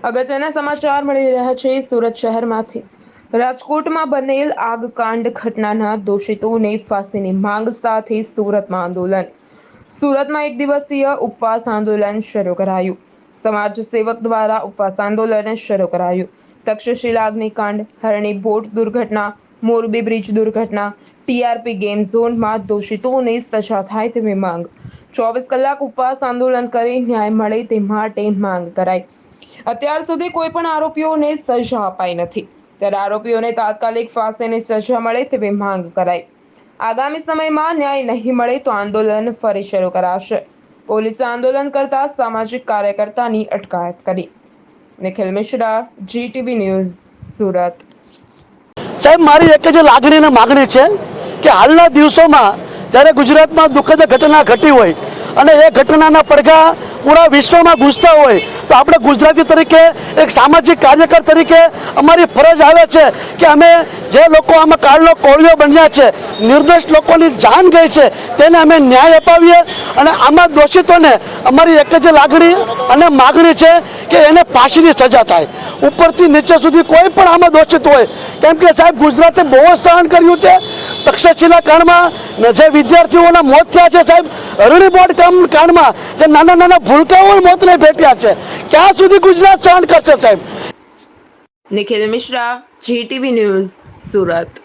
અગત્યના સમાચાર મળી રહ્યા છે સુરત શહેરમાંથી. રાજકોટમાં બનેલ આગકાંડ ઘટનાના દોષિતોને ફાંસીની માંગ સાથે સુરતમાં આંદોલન. સુરતમાં એક દિવસીય ઉપવાસ આંદોલન શરૂ કરાયું. સમાજ સેવક દ્વારા ઉપવાસ આંદોલન શરૂ કરાયું. તક્ષશિલા અગ્નિકાંડ, હરણી બોટ દુર્ઘટના, મોરબી બ્રિજ દુર્ઘટના, ટીઆરપી ગેમ ઝોનમાં દોષિતોને સજા થાય તેવી માંગ. ચોવીસ કલાક ઉપવાસ આંદોલન કરી ન્યાય મળે તે માટે માંગ કરાઈ. અત્યાર સુધી કોઈ પણ આરોપીઓને સજા અપાઈ નથી. ત્યારે આરોપીઓને તાત્કાલિક ફાંસીની સજા મળે તેવી માંગ કરાઈ. આગામી સમયમાં ન્યાય નહીં મળે તો આંદોલન ફરી શરૂ કરાશે. પોલીસે આંદોલન કરતા સામાજિક કાર્યકર્તાની અટકાયત કરી. Nikhil Mishra GTV news, Surat. સાહેબ, મારી એક જ લાગણી અને માગણી છે કે હાલના દિવસોમાં જ્યારે ગુજરાતમાં દુઃખદ ઘટના ઘટી હોય અને એ ઘટનાના પડઘા પૂરા વિશ્વમાં ઘૂસતા હોય તો આપણે ગુજરાતી તરીકે, એક સામાજિક કાર્યકર તરીકે અમારી ફરજ આવે છે કે અમે જે લોકો આમાં કાળનો કોળીઓ બન્યા છે, નિર્દોષ લોકોની જાન ગઈ છે, તેને અમે ન્યાય અપાવીએ. અને આમાં દોષિતોને અમારી એક જ લાગણી અને માગણી છે કે એને ફાંસીની સજા થાય. ઉપરથી નીચે સુધી કોઈ પણ આમાં દોષિત હોય. કેમ કે સાહેબ, ગુજરાતે બહુ જ સહન કર્યું છે. તક્ષશિલા કાંડમાં જે વિદ્યાર્થીઓના મોત થયા છે સાહેબ, અરણી બોર્ડ કાંડમાં જે નાના નાના ભૂલકાઓ મોતને ભેટ્યા છે. ક્યાં સુધી ગુજરાત સહન કરશે સાહેબ? Nikhil Mishra GTV news Surat.